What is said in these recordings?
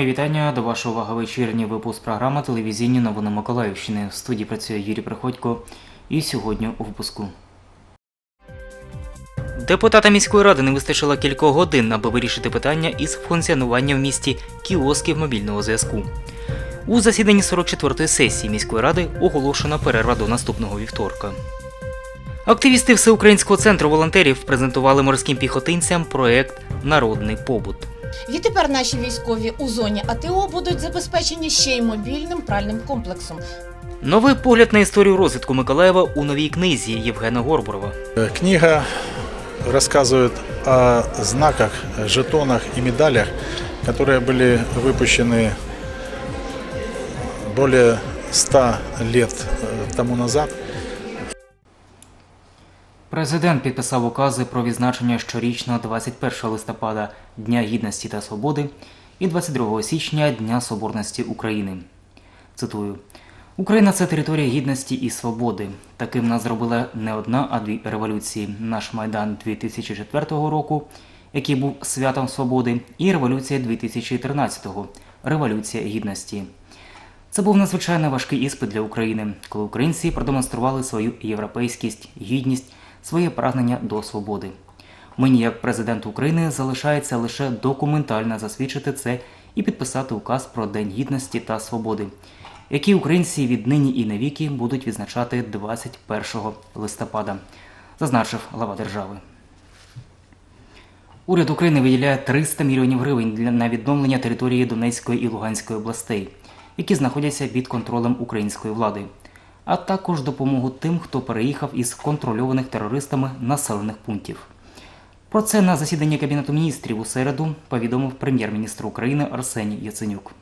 Мої вітання до вашої уваги вечірній випуск програми телевізійні новини Миколаївщини. В студії працює Юрій Приходько. І сьогодні у випуску. Депутата міської ради не вистачило кількох годин, аби вирішити питання із функціонування в місті кіосків мобільного зв'язку. У засіданні 44-ї сесії міської ради оголошена перерва до наступного вівторка. Активісти Всеукраїнського центру волонтерів презентували морським піхотинцям проект Народний побут. Відтепер наші військові у зоні АТО будуть забезпечені ще й мобільним пральним комплексом. Новий погляд на історію розвитку Миколаєва у новій книзі Євгена Горбурова. Э, Книга рассказывает о знаках, жетонах и медалях, которые были выпущены более 100 лет э, тому назад. Президент підписав укази про відзначення щорічного 21 листопада Дня Гідності та Свободи і 22 січня Дня Соборності України. Цитую: Україна це територія гідності і свободи. Таким нас зробила не одна, а дві революції: наш майдан 2004 року, який був святом свободи, і революція 2013-го революція гідності. Це був надзвичайно важкий іспит для України, коли українці продемонстрували свою європейськість, гідність, своє прагнення до свободи. Мені, як президенту України, залишається лише документально засвідчити це і підписати указ про День гідності та свободи, який українці віднині і навіки будуть відзначати 21 листопада, зазначив глава держави. Уряд України виділяє 300 мільйонів гривень на відновлення території Донецької і Луганської областей, які знаходяться під контролем української влади, а також допомогу тим, хто переїхав із контрольованих терористами населених пунктів. Про це на засіданні Кабінету міністрів у середу повідомив прем'єр-міністр України Арсеній Яценюк.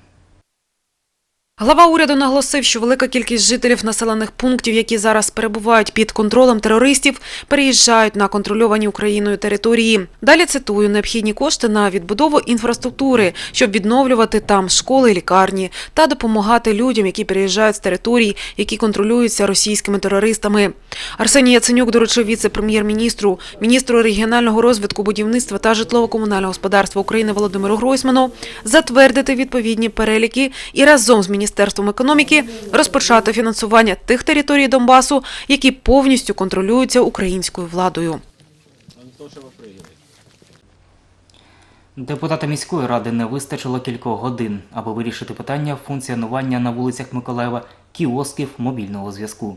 Глава уряду наголосив, що велика кількість жителів населених пунктів, які зараз перебувають під контролем терористів, переїжджають на контрольовані Україною території. Далі цитую необхідні кошти на відбудову інфраструктури, щоб відновлювати там школи, лікарні та допомагати людям, які переїжджають з територій, які контролюються російськими терористами. Арсеній Яценюк доручив віце-прем'єр-міністру, міністру регіонального розвитку, будівництва та житлово-комунального господарства України Володимиру Гройсману затвердити відповідні переліки і разом з міністерством економіки розпочати фінансування тих територій Донбасу, які повністю контролюються українською владою. Депутата міської ради не вистачило кількох годин, аби вирішити питання функціонування на вулицях Миколаєва кіосків мобільного зв'язку.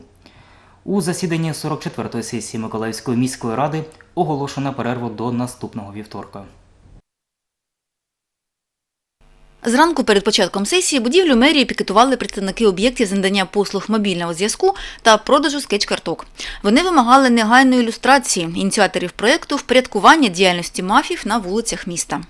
У засіданні 44-ї сесії Миколаївської міської ради оголошена перерва до наступного вівторка. Зранку перед початком сесії будівлю мерії пікетували представники об'єктів з надання послуг мобільного зв'язку та продажу скетч-карток. Вони вимагали негайної ілюстрації ініціаторів проєкту впорядкування діяльності мафів на вулицях міста.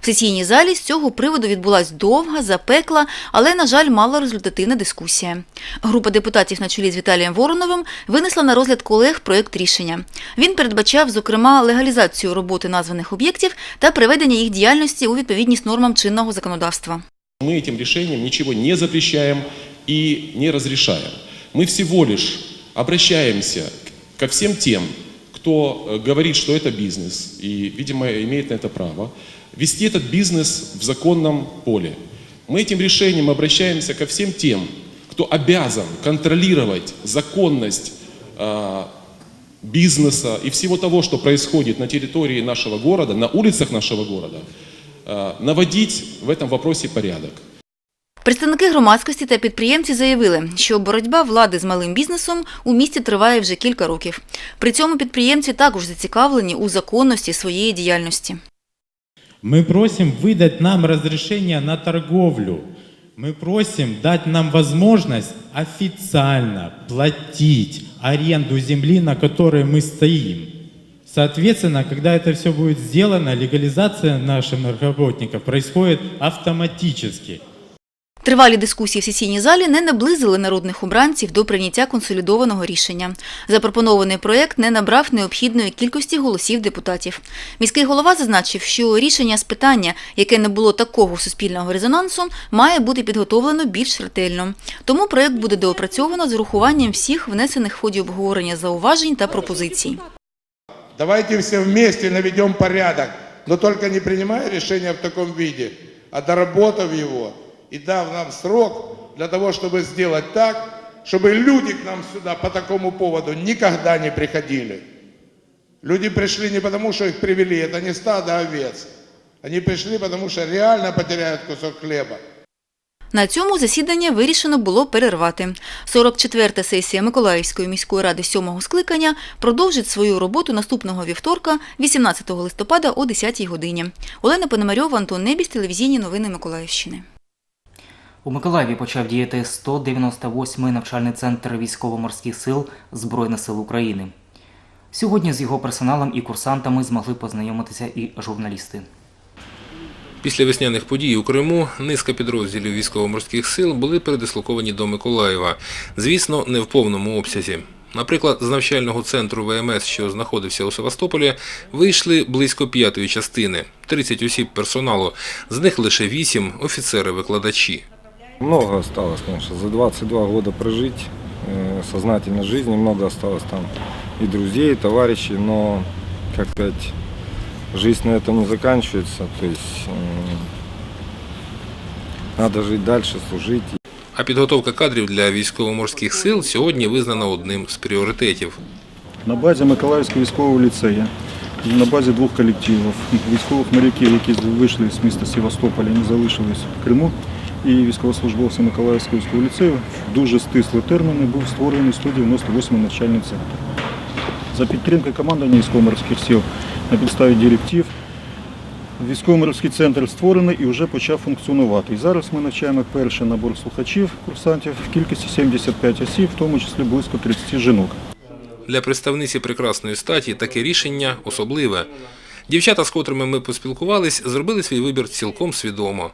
В сесійній залі з цього приводу відбулась довга, запекла, але, на жаль, малорезультативна дискусія. Група депутатів на чолі з Віталієм Вороновим винесла на розгляд колег проєкт рішення. Він передбачав, зокрема, легалізацію роботи названих об'єктів та приведення їх діяльності у відповідність нормам чинного законодавства. Мы этим решением ничего не запрещаем и не разрешаем. Мы всего лишь обращаемся ко всем тем, кто э, говорит, что это бизнес, и, видимо, имеет на это право, вести этот бизнес в законном поле. Мы этим решением обращаемся ко всем тем, кто обязан контролировать законность э, бизнеса и всего того, что происходит на территории нашего города, на улицах нашего города, э, наводить в этом вопросе порядок. Представники громадськості та підприємці заявили, що боротьба влади з малим бізнесом у місті триває вже кілька років. При цьому підприємці також зацікавлені у законності своєї діяльності. Мы просим выдать нам разрешение на торговлю. Мы просим дать нам возможность официально платить аренду земли, на которой мы стоим. Соответственно, когда это все будет сделано, легализация наших работников происходит автоматически. Тривалі дискусії в сесійній залі не наблизили народних обранців до прийняття консолідованого рішення. Запропонований проєкт не набрав необхідної кількості голосів депутатів. Міський голова зазначив, що рішення з питання, яке не було такого суспільного резонансу, має бути підготовлено більш ретельно. Тому проєкт буде доопрацьовано з урахуванням всіх внесених в ході обговорення зауважень та пропозицій. Давайте все вместе наведем порядок, но только не принимая решения в таком виде. а доработав его и дав нам срок для того, чтобы сделать так, чтобы люди к нам сюда по такому поводу никогда не приходили. Люди пришли не потому, что их привели, это не стадо овец. Они пришли, потому что реально потеряют кусок хлеба. На цьому засідання вирішено було перервати. 44-та сесія Миколаївської міської ради 7-го скликання продовжить свою роботу наступного вівторка, 18 листопада о 10-й годині. Олена Пономарьова, Антон Небіс, телевізійні новини Миколаївщини. У Миколаєві почав діяти 198-й навчальний центр військово-морських сил Збройних сил України. Сьогодні з його персоналом і курсантами змогли познайомитися і журналісти. Після весняних подій у Криму низка підрозділів військово-морських сил були передислоковані до Миколаєва. Звісно, не в повному обсязі. Наприклад, з навчального центру ВМС, що знаходився у Севастополі, вийшли близько п'ятої частини 30 осіб персоналу, з них лише 8 – офіцери-викладачі. Много осталось, конечно, за 22 года прожить э, сознательной жизни, много осталось там и друзей, и товарищей, но, как сказать, жизнь на этом не заканчивается, то есть м, надо жить дальше, служить. А підготовка кадрів для військово-морських сил сьогодні визнана одним з пріоритетів. На базі Миколаївського військового ліцею, на базі двох колективів, військових моряків, які вийшли з міста Севастополя, не залишились в Криму, і військовослужбовці Миколаївського ліцею в дуже стислі терміни був створений 198 навчальний центр. За підтримки командування військово-морських сил на підставі директив Військово-морський центр створений і вже почав функціонувати. І зараз ми навчаємо перший набор слухачів, курсантів в кількості 75 осіб, в тому числі близько 30 жінок. Для представниці прекрасної статі таке рішення особливе. Дівчата, з котрими ми поспілкувались, зробили свій вибір цілком свідомо.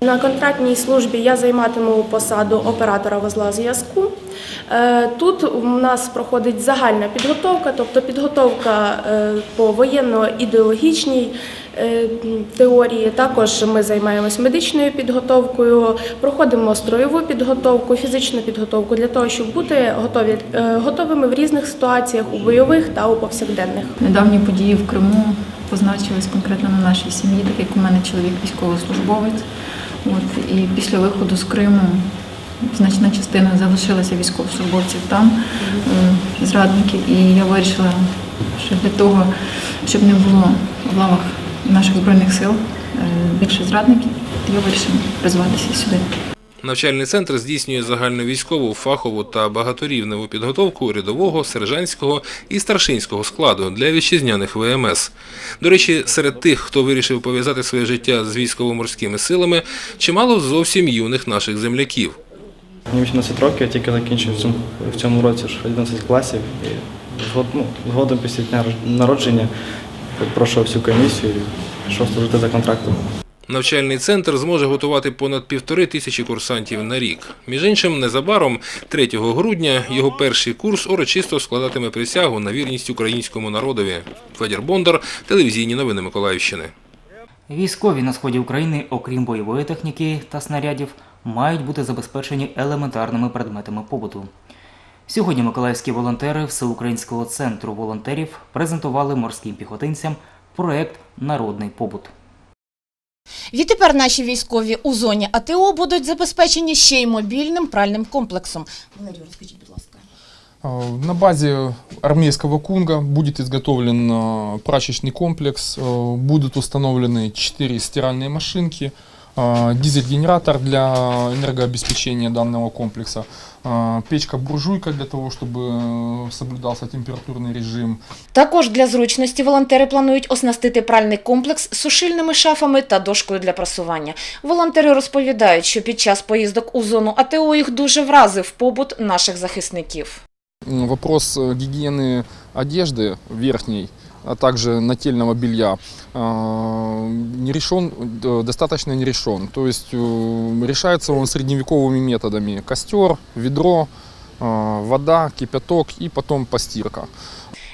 На контрактній службі я займатиму посаду оператора вузла зв'язку. Е, Тут у нас проходить загальна підготовка, тобто підготовка е, по воєнно-ідеологічній е, теорії. Також ми займаємось медичною підготовкою, проходимо строєву підготовку, фізичну підготовку для того, щоб бути готові, готовими в різних ситуаціях у бойових та у повсякденних. Недавні події в Криму позначились конкретно на нашій сім'ї, так як у мене чоловік військовослужбовець. От, і після виходу з Криму значна частина залишилася військовослужбовців там, зрадників. І я вирішила, що для того, щоб не було в лавах наших збройних сил е, більше зрадників, я вирішила призватися сюди. Навчальний центр здійснює загальновійськову, фахову та багаторівневу підготовку рядового, сержантського і старшинського складу для вітчизняних ВМС. До речі, серед тих, хто вирішив пов'язати своє життя з військово-морськими силами, чимало зовсім юних наших земляків. Мені 18 років, я тільки закінчив в цьому, році ж 11 класів. Ну, згодом після дня народження пройшов всю комісію пішов служити за контрактом. Навчальний центр зможе готувати понад півтори тисячі курсантів на рік. Між іншим, незабаром, 3 грудня, його перший курс урочисто складатиме присягу на вірність українському народові. Федір Бондар, телевізійні новини Миколаївщини. Військові на сході України, окрім бойової техніки та снарядів, мають бути забезпечені елементарними предметами побуту. Сьогодні миколаївські волонтери Всеукраїнського центру волонтерів презентували морським піхотинцям проект Народний побут. Відтепер наші військові у зоні АТО будуть забезпечені ще й мобільним пральним комплексом. Валерію, розкажіть, будь ласка. Э, На базе армейского Кунга будет изготовлен э, прачечный комплекс, э, будут установлены 4 стиральные машинки, э, дизель-генератор для энергообеспечения данного комплекса, э, печка-буржуйка для того, чтобы э, соблюдался температурный режим, Також для зручності волонтери планують оснастити пральний комплекс сушильними шафами та дошкою для прасування. Волонтери розповідають, що під час поїздок у зону АТО їх дуже вразив побут наших захисників. М, Вопрос э, гигиены одежды верхней, а также нательного белья э, не решен, э, достаточно не решен. То есть э, решается он средневековыми методами. Костер, ведро, э, вода, кипяток и потом постирка.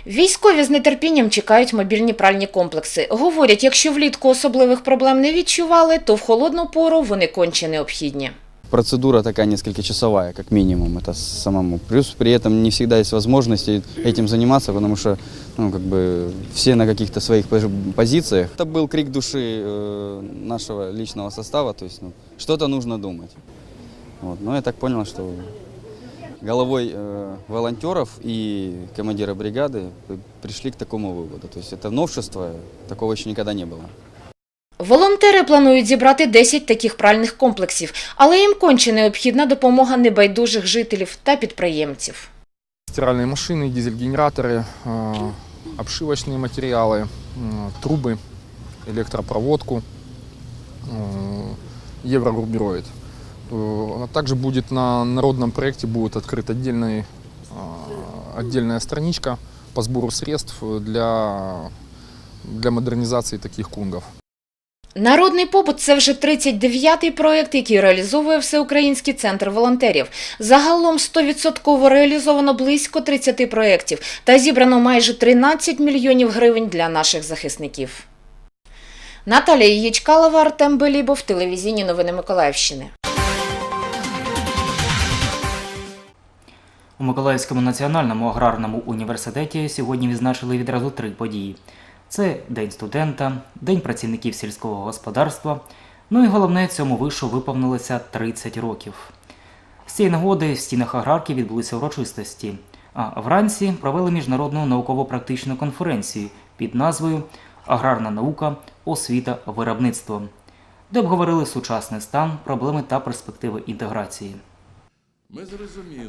Військові з нетерпінням чекають мобільні пральні комплекси. Говорять, якщо влітку особливих проблем не відчували, то в холодну пору вони конче необхідні. Процедура такая несколько часовая, как минимум, это самому. Плюс при этом не всегда есть возможности этим заниматься, потому что ну, как бы все на каких-то своих пози- позициях. Это был крик души э, нашего личного состава, то есть ну, что-то нужно думать. Вот. Но я так понял, что головой э, волонтеров и командира бригады пришли к такому выводу. То есть это новшество, такого еще никогда не было. Волонтери планують зібрати 10 таких пральних комплексів, але їм конче необхідна допомога небайдужих жителів та підприємців. Стиральные машины, дизель-генераторы, э, обшивочные материалы, э, трубы, электропроводку, э, еврогруппирует. Э, А также будет на народном проекте будет открыт отдельный, э, отдельная страничка по сбору средств для, для модернизации таких кунгов. Народний побут це вже 39-й проєкт, який реалізовує Всеукраїнський центр волонтерів. Загалом 100% реалізовано близько 30 проєктів та зібрано майже 13 мільйонів гривень для наших захисників. Наталія Єчкалова, Артем Белібов, телевізійні новини Миколаївщини. У Миколаївському національному аграрному університеті сьогодні відзначили відразу три події: це День студента, День працівників сільського господарства. Ну і головне, цьому вишу виповнилося 30 років. З цієї нагоди в стінах аграрки відбулися урочистості. А вранці провели міжнародну науково-практичну конференцію під назвою Аграрна наука, освіта, виробництво, де обговорили сучасний стан, проблеми та перспективи інтеграції.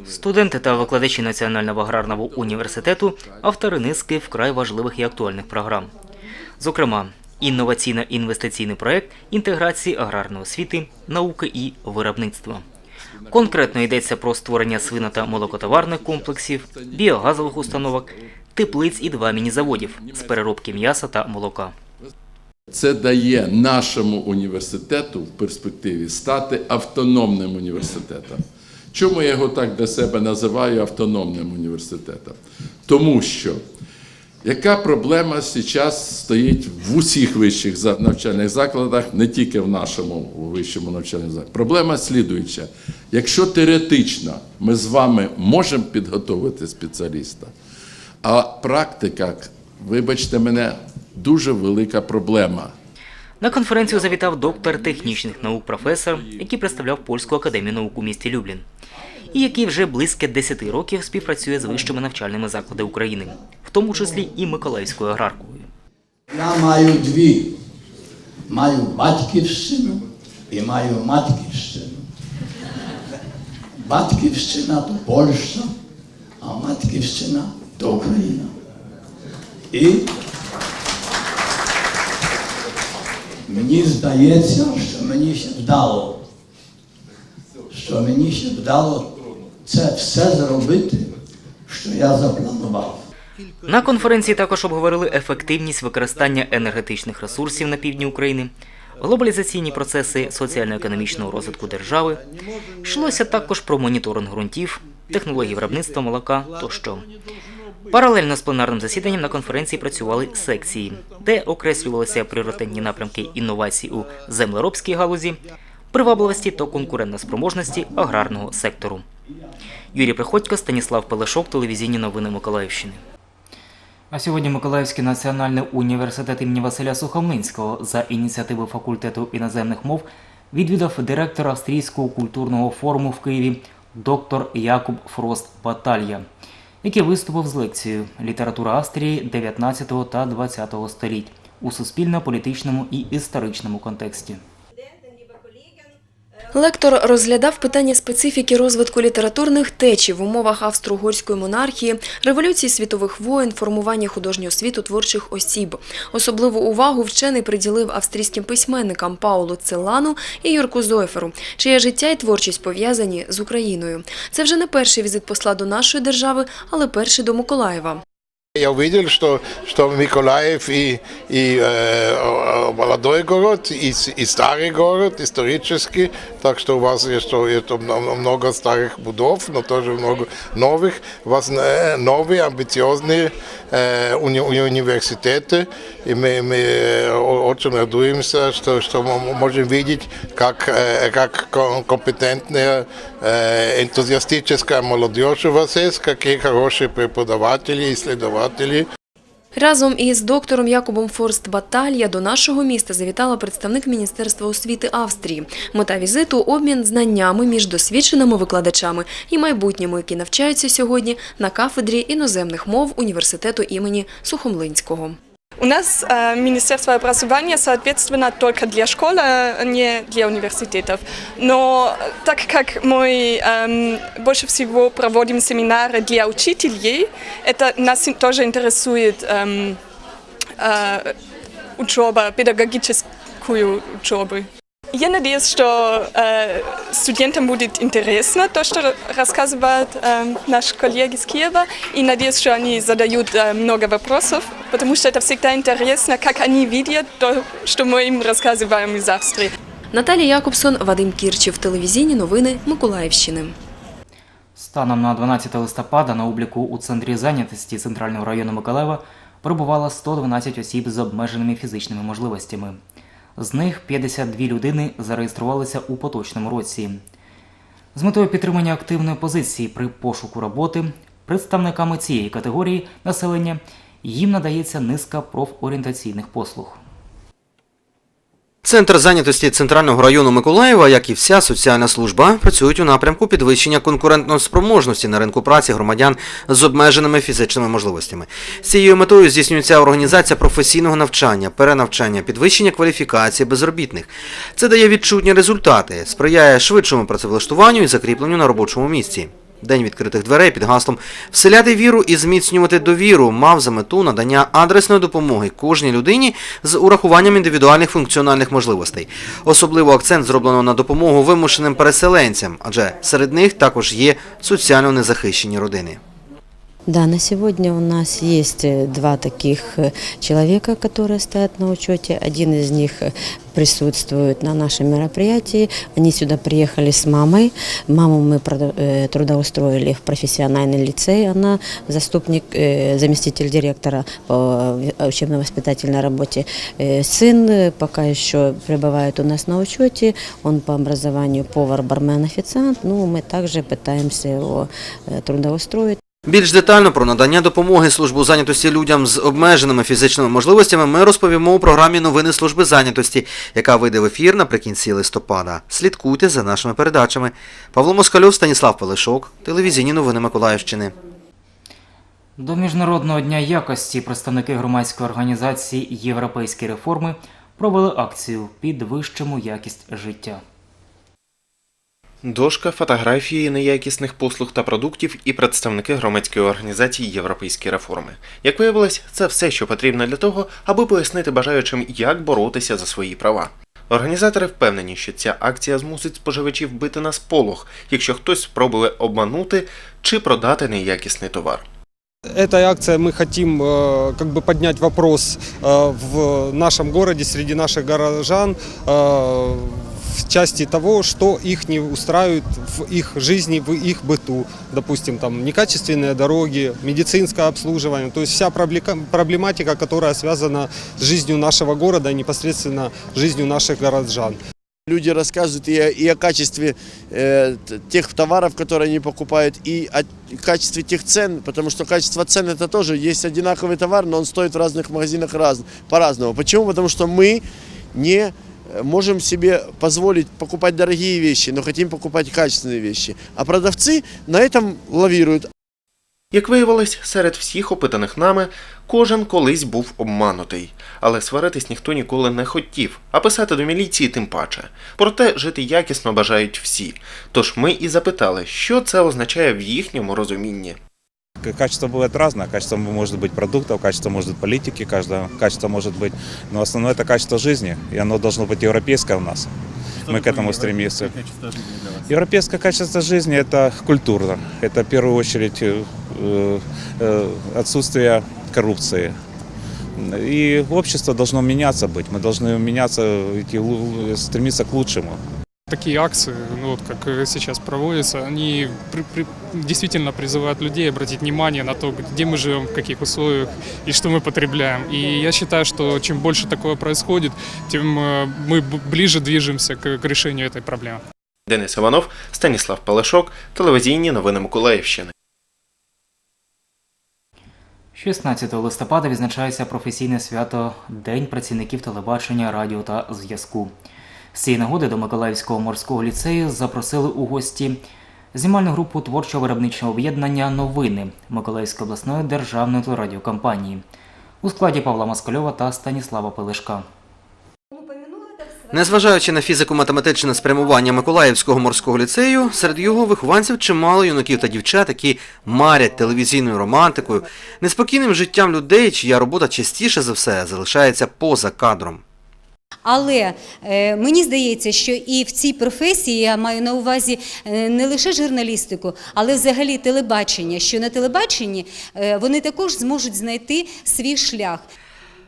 Студенти та викладачі Національного аграрного університету автори низки вкрай важливих і актуальних програм. Зокрема, інноваційно-інвестиційний проект інтеграції аграрної освіти, науки і виробництва. Конкретно йдеться про створення свино- та молокотоварних комплексів, біогазових установок, теплиць і два міні-заводів з переробки м'яса та молока. Це дає нашому університету в перспективі стати автономним університетом. Чому я його так для себе називаю автономним університетом? Тому що яка проблема зараз стоїть в усіх вищих навчальних закладах, не тільки в нашому вищому навчальному закладі? Проблема слідуюча. Якщо теоретично ми з вами можемо підготовити спеціаліста, а практика, вибачте мене, дуже велика проблема. На конференцію завітав доктор технічних наук професор, який представляв Польську академію наук у місті Люблін, і який вже близько 10 років співпрацює з вищими навчальними закладами України, в тому числі і Миколаївською аграркою. Я маю дві. Маю батьківщину і маю матківщину. Батьківщина то Польща, а матківщина то Україна. І мені здається, що мені ще вдало, що мені ще вдало це все зробити, що я запланував. На конференції також обговорили ефективність використання енергетичних ресурсів на півдні України, глобалізаційні процеси соціально-економічного розвитку держави. Йшлося також про моніторинг ґрунтів, технології виробництва молока тощо. Паралельно з пленарним засіданням на конференції працювали секції, де окреслювалися пріоритетні напрямки інновацій у землеробській галузі, привабливості та конкурентноспроможності аграрного сектору. Юрій Приходько, Станіслав Пелешов, телевізійні новини Миколаївщини. А сьогодні Миколаївський національний університет імені Василя Сухомлинського за ініціативи факультету іноземних мов відвідав директор Австрійського культурного форуму в Києві доктор Якуб Фрост Баталья, який виступив з лекцією Література Австрії 19 та 20 століть у суспільно-політичному і історичному контексті. Лектор розглядав питання специфіки розвитку літературних течій в умовах австро-угорської монархії, революції світових воєн, формування художнього світу творчих осіб. Особливу увагу вчений приділив австрійським письменникам Паулу Целану і Юрку Зойферу, чиє життя і творчість пов'язані з Україною. Це вже не перший візит посла до нашої держави, але перший до Миколаєва. Я увидел, что, что Миколаев и, и э, молодой город, и, с- и старый город, исторический, так что у вас есть, что- есть мно- много старых будов, но тоже много новых. У вас э, новые амбициозные э, уни- уни- университеты, и мы, мы э, о- очень радуемся, что, что мы можем видеть, как, э, как ком- компетентная, э, энтузиастическая молодежь у вас есть, какие хорошие преподаватели, исследователи. Разом із доктором Якобом Форст Баталья до нашого міста завітала представник Міністерства освіти Австрії. Мета візиту обмін знаннями між досвідченими викладачами і майбутніми, які навчаються сьогодні на кафедрі іноземних мов університету імені Сухомлинського. У нас э, Министерство образования соответственно только для школ, а не для университетов. Но так как мы эм, больше всего проводим семинары для учителей, это нас тоже интересует эм, э, учеба, педагогическую учебу. Я надеюсь, что э, студентам будет интересно то, что рассказывает э, наш коллега из Киева, и надеюсь, что они задают э, много вопросов, потому что это всегда интересно, как они видят то, что мы им рассказываем из Австрии. Наталія Якобсон, Вадим Кірчів, телевізійні новини Миколаївщини. Станом на 12 листопада на обліку у центрі зайнятості Центрального району Миколаєва перебувало 112 осіб з обмеженими фізичними можливостями. З них 52 людини зареєструвалися у поточному році. З метою підтримання активної позиції при пошуку роботи представниками цієї категорії населення їм надається низка профорієнтаційних послуг. Центр зайнятості Центрального району Миколаєва, як і вся соціальна служба, працюють у напрямку підвищення конкурентноспроможності на ринку праці громадян з обмеженими фізичними можливостями. З цією метою здійснюється організація професійного навчання, перенавчання, підвищення кваліфікації безробітних. Це дає відчутні результати, сприяє швидшому працевлаштуванню і закріпленню на робочому місці. День відкритих дверей під гаслом «Вселяти віру і зміцнювати довіру» мав за мету надання адресної допомоги кожній людині з урахуванням індивідуальних функціональних можливостей. Особливо акцент зроблено на допомогу вимушеним переселенцям, адже серед них також є соціально незахищені родини. Да, на сегодня у нас есть э, два таких э, человека, которые стоят на учете. Один из них э, присутствует на нашем мероприятии. Они сюда приехали с мамой. Маму мы трудоустроили в профессиональный лицей. Она заступник, заместитель директора по учебно-воспитательной работе. Сын пока еще пребывает у нас на учете. Он по образованию повар, бармен, официант. Ну, мы также пытаемся его трудоустроить. Більш детально про надання допомоги службу зайнятості людям з обмеженими фізичними можливостями ми розповімо у програмі Новини служби зайнятості, яка вийде в ефір наприкінці листопада. Слідкуйте за нашими передачами. Павло Москальов, Станіслав Пелешок, телевізійні новини Миколаївщини. До Міжнародного дня якості представники громадської організації Європейські реформи провели акцію Підвищимо якість життя. Дошка, фотографії неякісних послуг та продуктів і представники громадської організації Європейські реформи. Як виявилось, це все, що потрібно для того, аби пояснити бажаючим, як боротися за свої права. Організатори впевнені, що ця акція змусить споживачів бити на сполох, якщо хтось спробує обманути чи продати неякісний товар. Этой акцией мы хотим э, как бы поднять вопрос э, в нашем городе, среди наших горожан, э, в части того, что их не устраивает в их жизни, в их быту. Допустим, там некачественные дороги, медицинское обслуживание, то есть вся проблематика, которая связана с жизнью нашего города и непосредственно жизнью наших горожан. Люди рассказывают и о, и о качестве э, тех товаров, которые они покупают, и о качестве тех цен, потому что качество цен это тоже есть одинаковый товар, но он стоит в разных магазинах раз, по-разному. Почему? Потому что мы не можем себе позволить покупать дорогие вещи, но хотим покупать качественные вещи. А продавцы на этом лавируют. Як виявилось, серед всіх опитаних нами кожен колись був обманутий, але сваритись ніхто ніколи не хотів, а писати до міліції тим паче. Проте жити якісно бажають всі. Тож ми і запитали, що це означає в їхньому розумінні. Качество бывает разное. Качество может быть продуктов, качество может быть политики, качество может быть. Но основное это качество жизни, и оно должно быть европейское у нас. Мы к этому стремимся. Европейское качество жизни – это культура. Это в первую очередь э, э, отсутствие коррупции. И общество должно меняться быть. Мы должны меняться, идти, стремиться к лучшему. Такие акции, ну вот как э, сейчас проводятся, они при- при- действительно призывают людей обратить внимание на то, где мы живем, в каких условиях и что мы потребляем. И я считаю, что чем больше такое происходит, тем э, мы б- ближе движемся к, к решению этой проблемы. Денис Іванов, Станіслав Палашок, телевізійні новини Миколаївщини. 16 листопада відзначається професійне свято День працівників телебачення, радіо та зв'язку. З цієї нагоди до Миколаївського морського ліцею запросили у гості знімальну групу творчо-виробничого об'єднання Новини Миколаївської обласної державної телерадіокомпанії у складі Павла Москальова та Станіслава Пелешка. Незважаючи на фізико-математичне спрямування Миколаївського морського ліцею, серед його вихованців чимало юнаків та дівчат, які марять телевізійною романтикою, неспокійним життям людей, чия робота частіше за все залишається поза кадром. Але е, мені здається, що і в цій професії я маю на увазі е, не лише журналістику, але взагалі телебачення. Що на телебаченні е, вони також зможуть знайти свій шлях.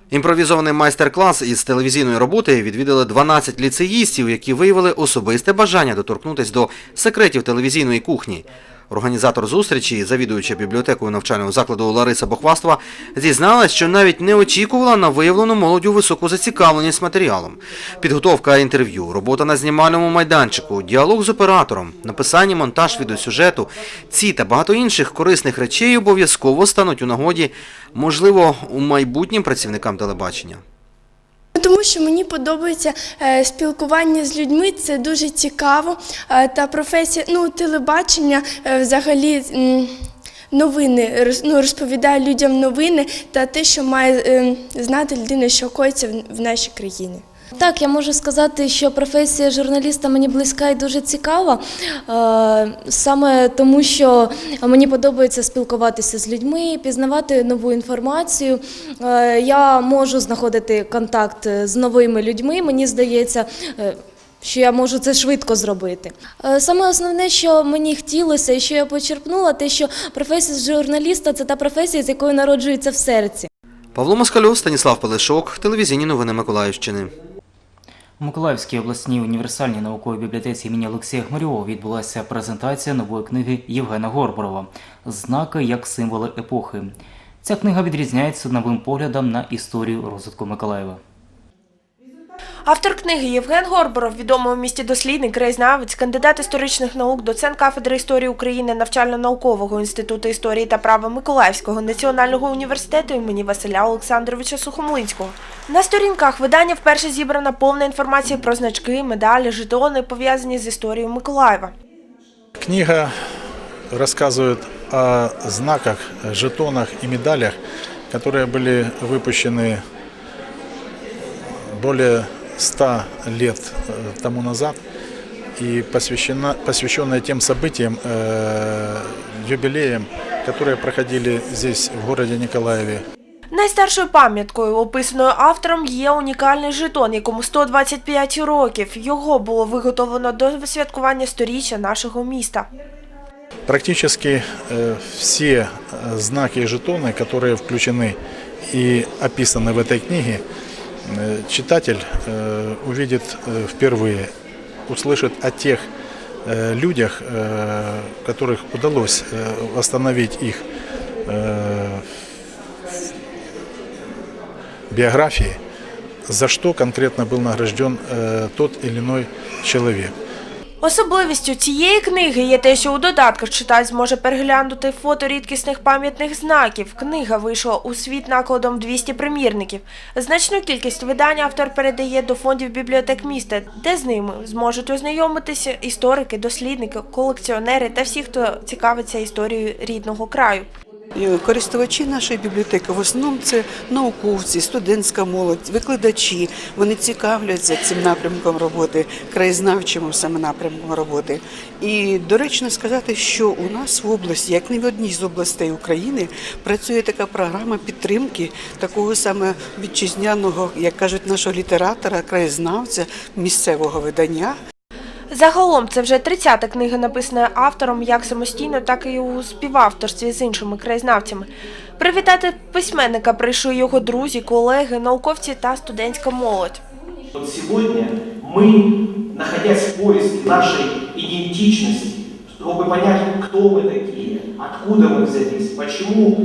Імпровізований майстер-клас із телевізійної роботи відвідали 12 ліцеїстів, які виявили особисте бажання доторкнутися до секретів телевізійної кухні. Організатор зустрічі, завідуюча бібліотекою навчального закладу Лариса Бохвастова, зізналась, що навіть не очікувала на виявлену молоддю високу зацікавленість матеріалом. Підготовка інтерв'ю, робота на знімальному майданчику, діалог з оператором, написання монтаж відеосюжету – ці та багато інших корисних речей обов'язково стануть у нагоді, можливо, у майбутнім працівникам телебачення. Тому що мені подобається е, спілкування з людьми, це дуже цікаво. Е, та професія, ну, телебачення е, взагалі. Новини ну, розповідає людям новини та те, що має е, знати людина, що коїться в нашій країні. Так, я можу сказати, що професія журналіста мені близька і дуже цікава, е, саме тому, що мені подобається спілкуватися з людьми, пізнавати нову інформацію. Е, Я можу знаходити контакт з новими людьми. Мені здається. е, Що я можу це швидко зробити. Саме основне, що мені хотілося і що я почерпнула, те, що професія журналіста це та професія, з якою народжується в серці. Павло Москальов, Станіслав Пелешок, телевізійні новини Миколаївщини. У Миколаївській обласній універсальній науковій бібліотеці імені Олексія Хмарьова відбулася презентація нової книги Євгена Горборова Знаки як символи епохи. Ця книга відрізняється новим поглядом на історію розвитку Миколаєва. Автор книги Євген Горборов, відомий у місті дослідник, краєзнавець, кандидат історичних наук, доцент кафедри історії України навчально-наукового інституту історії та права Миколаївського національного університету імені Василя Олександровича Сухомлинського. На сторінках видання вперше зібрана повна інформація про значки, медалі, жетони, пов'язані з історією Миколаєва. Книга рассказывает о знаках, жетонах и медалях, которые были выпущены более 100 лет э, тому назад и посвящена, посвященная тем событиям, э, юбилеям, которые проходили здесь, в городе Николаеве. Найстаршою пам'яткою, описаною автором, є унікальний жетон, якому 125 років. Його було виготовлено до святкування сторіччя нашого міста. Практически э, все э, знаки и жетоны, которые включены и описаны в этой книге, э, читатель э, увидит э, впервые, услышит о тех э, людях, э, которых удалось э, восстановить их э, биографии, за что конкретно был награжден э, тот или иной человек. Особливістю цієї книги є те, що у додатках читач зможе переглянути фото рідкісних пам'ятних знаків. Книга вийшла у світ накладом 200 примірників. Значну кількість видань автор передає до фондів бібліотек міста, де з ними зможуть ознайомитися історики, дослідники, колекціонери та всі, хто цікавиться історією рідного краю. Користувачі нашої бібліотеки в основному це науковці, студентська молодь, викладачі. Вони цікавляться цим напрямком роботи, краєзнавчим саме напрямком роботи. І доречно сказати, що у нас в області, як не в одній з областей України, працює така програма підтримки такого саме вітчизняного, як кажуть, нашого літератора, краєзнавця, місцевого видання. Загалом це вже 30-та книга, написана автором як самостійно, так і у співавторстві з іншими краєзнавцями. Привітати письменника прийшли його друзі, колеги, науковці та студентська молодь. Вот сегодня мы, находясь в поиске нашей идентичности, чтобы понять, кто мы такие, откуда мы взялись, почему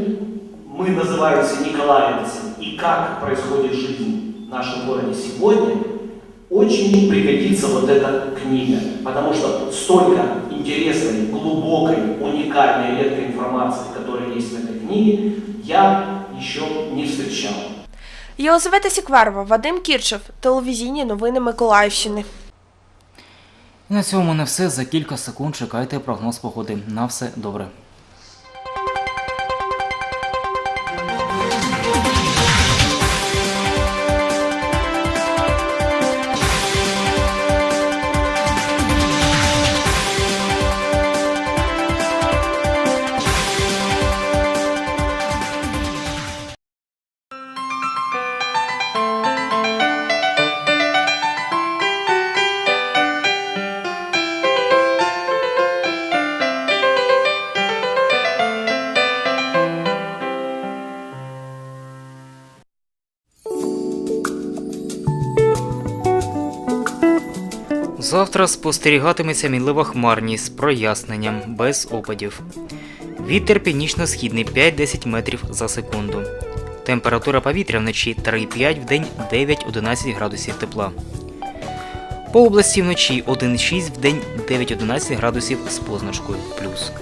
мы называемся николаевцами и как происходит жизнь в нашем городе сегодня, очень пригодится вот эта книга, потому что столько интересной, глубокой, уникальной, редкой информации, которая есть в этой книге, я еще не встречал. Єлизавета Сікварова, Вадим Кірчев, телевізійні новини Миколаївщини. І на цьому не все. За кілька секунд чекайте прогноз погоди. На все добре. Завтра спостерігатиметься мінлива хмарність з проясненням без опадів. Вітер північно-східний 5-10 метрів за секунду. Температура повітря вночі 3,5 в день 9-11 градусів тепла. По області вночі 1,6 в день 9-11 градусів з позначкою плюс.